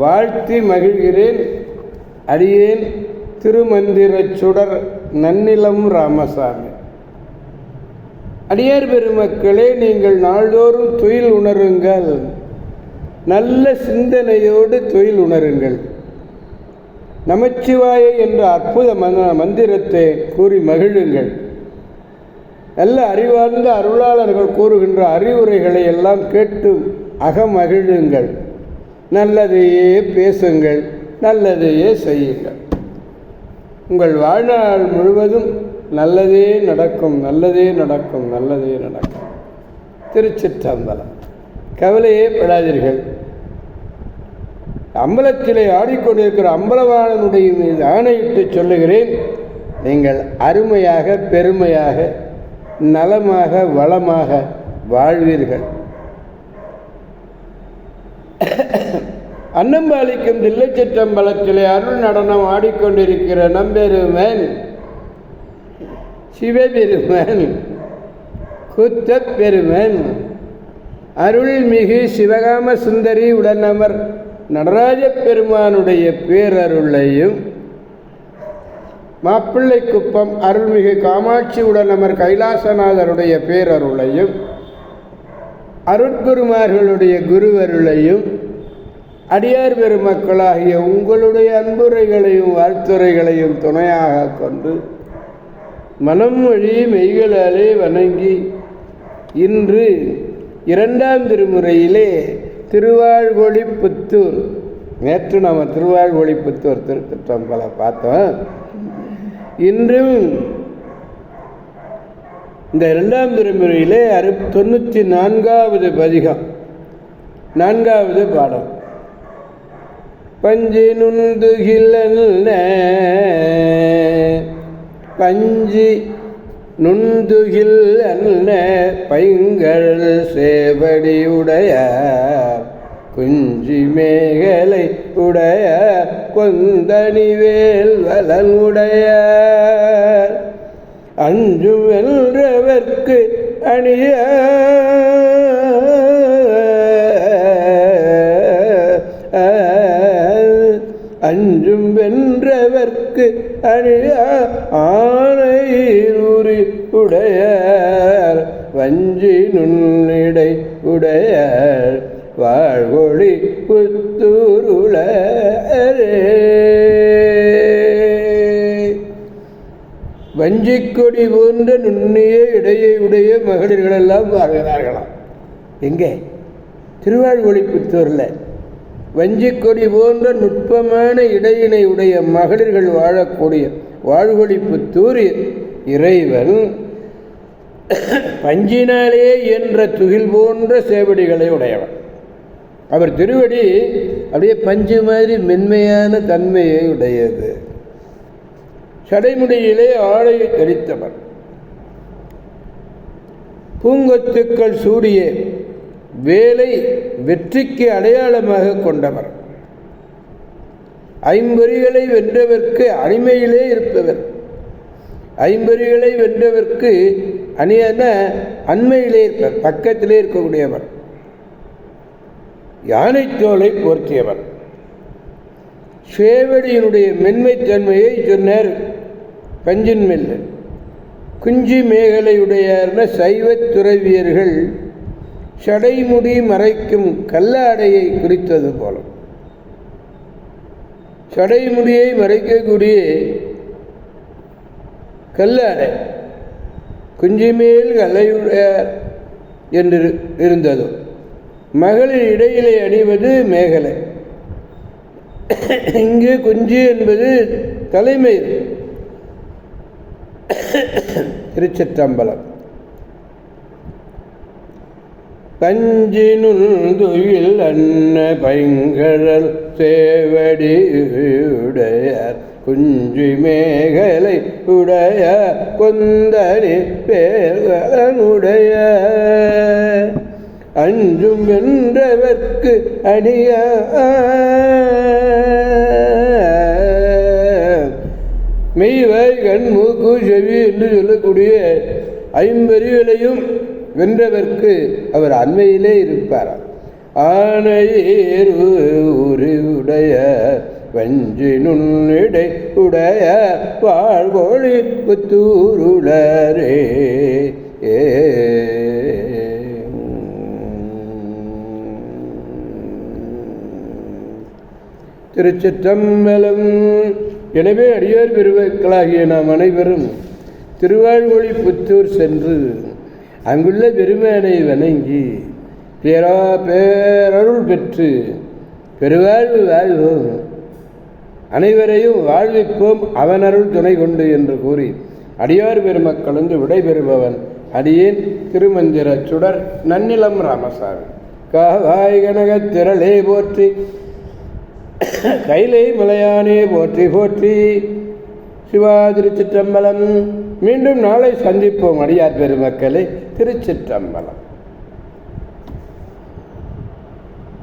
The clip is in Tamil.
வாழ்த்தி மகிழ்கிறேன் அடியேன் திருமந்திரச் சுடர் நன்னிலம் ராமசாமி. அடியார் பெருமக்களே நீங்கள் நாள்தோறும் துயில் உணருங்கள். நல்ல சிந்தனையோடு துயில் உணருங்கள். நமச்சிவாய என்ற அற்புத மன மந்திரத்தை கூறி மகிழுங்கள். நல்ல அறிவார்ந்த அருளாளர்கள் கூறுகின்ற அறிவுரைகளை எல்லாம் கேட்டு அகமகிழுங்கள். நல்லதையே பேசுங்கள் நல்லதையே செய்யுங்கள். உங்கள் வாழ்நாள் முழுவதும் நல்லதே நடக்கும் நல்லதே நடக்கும் நல்லதே நடக்கும். திருச்சிற்றம்பலம். கவலையே படாதீர்கள். அம்பலத்திலே ஆடிக்கொண்டிருக்கிற அம்பலவாணனுடைய மீது ஆணையிட்டு சொல்லுகிறேன் நீங்கள் அருமையாக பெருமையாக நலமாக வளமாக வாழ்வீர்கள். அன்னம்பாளிக்கும் தில்லைச்சிற்றம்பலத்திலே அருள் நடனம் ஆடிக்கொண்டிருக்கிற நம்பெருமன் சிவபெருமன் குத்த பெருமன் அருள்மிகு சிவகாம சுந்தரி உடனமர் நடராஜ பெருமானுடைய பேரருளையும் மாப்பிள்ளை குப்பம் அருள்மிகு காமாட்சி உடனமர் கைலாசநாதருடைய பேரருளையும் அருட்குருமார்களுடைய குருவருளையும் அடியார் பெருமக்களாகிய உங்களுடைய அன்புரைகளையும் வாழ்த்துரைகளையும் துணையாக கொண்டு மனம் வழி மெய்களாலே வணங்கி இன்று இரண்டாம் திருமுறையிலே திருவாழ்வொழி புத்தூர் நேற்று நம்ம திருவாழ்வொழி புத்தூர் திருத்தம்பலை பார்த்தோம். இன்றும் இந்த இரண்டாம் திருமுறையிலே அறு தொண்ணூற்றி நான்காவது பதிகம். நான்காவது பாடம். பஞ்சு நுந்துகில் பஞ்சு நுண்துகில் அன்ன பைங்கள் சேவடியுடைய குஞ்சி மேகலை உடைய கொந்தனிவேல் வலனுடைய அஞ்சு வென்ற வென்றவர்க்கு அணிய. அஞ்சும் வென்றவர்க்கு அணிய ஆனையூறி உடையார். வஞ்சி நுண்ணிடை உடையார். வாழ்வொளி புத்தூருளே வஞ்சிக்கொடி போன்ற நுண்ணிய இடையை உடைய மகளிர்களெல்லாம் வாழ்கிறார்களாம் எங்கே? திருவாழ்வழிப்புத்தூரில் வஞ்சிக்கொடி போன்ற நுட்பமான இடையினை உடைய மகளிர்கள் வாழக்கூடிய வாழ்வொளி இறைவன். பஞ்சினாலே என்ற துகில் போன்ற சேவடிகளை உடையவன். அவர் திருவடி அப்படியே பஞ்சு மாதிரி மென்மையான தன்மையை உடையது. சடைமுடியிலே ஆடையை தரித்தவர். பூங்கொத்துக்கள் சூடிய வேலை வெற்றிக்கு அடையாளமாக கொண்டவர். ஐம்பொறிகளை வென்றவர்க்கு அடிமையிலே இருப்பவர். ஐம்பொறிகளை வென்றவர்க்கு அணியான அண்மையிலே இருப்பவர் பக்கத்திலே இருக்கக்கூடியவர். யானைத்தோலை போர்த்தியவர். சேவடியினுடைய மென்மைத்தன்மையை சொன்னார் பஞ்சின் மெல்ல குஞ்சி மேகலையுடையார்ன சைவத் துறவியர்கள் சடைமுடி மறைக்கும் கல்லாடையை குறித்தது போல சடைமுடியை மறைக்கக்கூடிய கல்லாடை குஞ்சிமேல் கலையுடையார் என்று இருந்தது. மகளிர் இடையிலே அணிவது மேகலை. இங்கு குஞ்சு என்பது தலைமை திருச்சிற்றம்பலம். பஞ்சினுந்துயில் அன்ன பைங்கழல் சேவடி உடைய குஞ்சு மேகலை உடைய கொந்தனி பேர்களுடைய அஞ்சும் வென்றவர்க்கு அடிய வாய் கண் மூக்கு செவி என்று சொல்லக்கூடிய ஐம்பறிவிலையும் வென்றவர்க்கு அவர் அண்மையிலே இருப்பாராம் ஆனையேறு உடைய வஞ்சி நுண்ணிடை உடைய வாழ்கோழி புத்தூருளரே. ஏ. திருச்சிற்றம்பலம் எனவே அடியார் பெருமக்களாகிய நாம் அனைவரும் திருவாழ்மொழி புத்தூர் சென்று அங்குள்ள பெருமானை வணங்கி பேரா பேரருள் பெற்று பெருவாழ்வு வாழ்வோம். அனைவரையும் வாழ்விப்போம் அவனருள் துணை கொண்டு என்று கூறி அடியார் பெருமக்கள் விடைபெறுபவன் அடியேன் திருமந்திர சுடர் நன்னிலம் ராமசாமி. காவாய் கனகத் திரளே போற்றி கைலை மலையானே போற்றி போற்றி. சிவா திருச்சிற்றம்பலம் மீண்டும் நாளை சந்திப்போம் அடியார் பெருமக்களை திருச்சிற்றம்பலம்.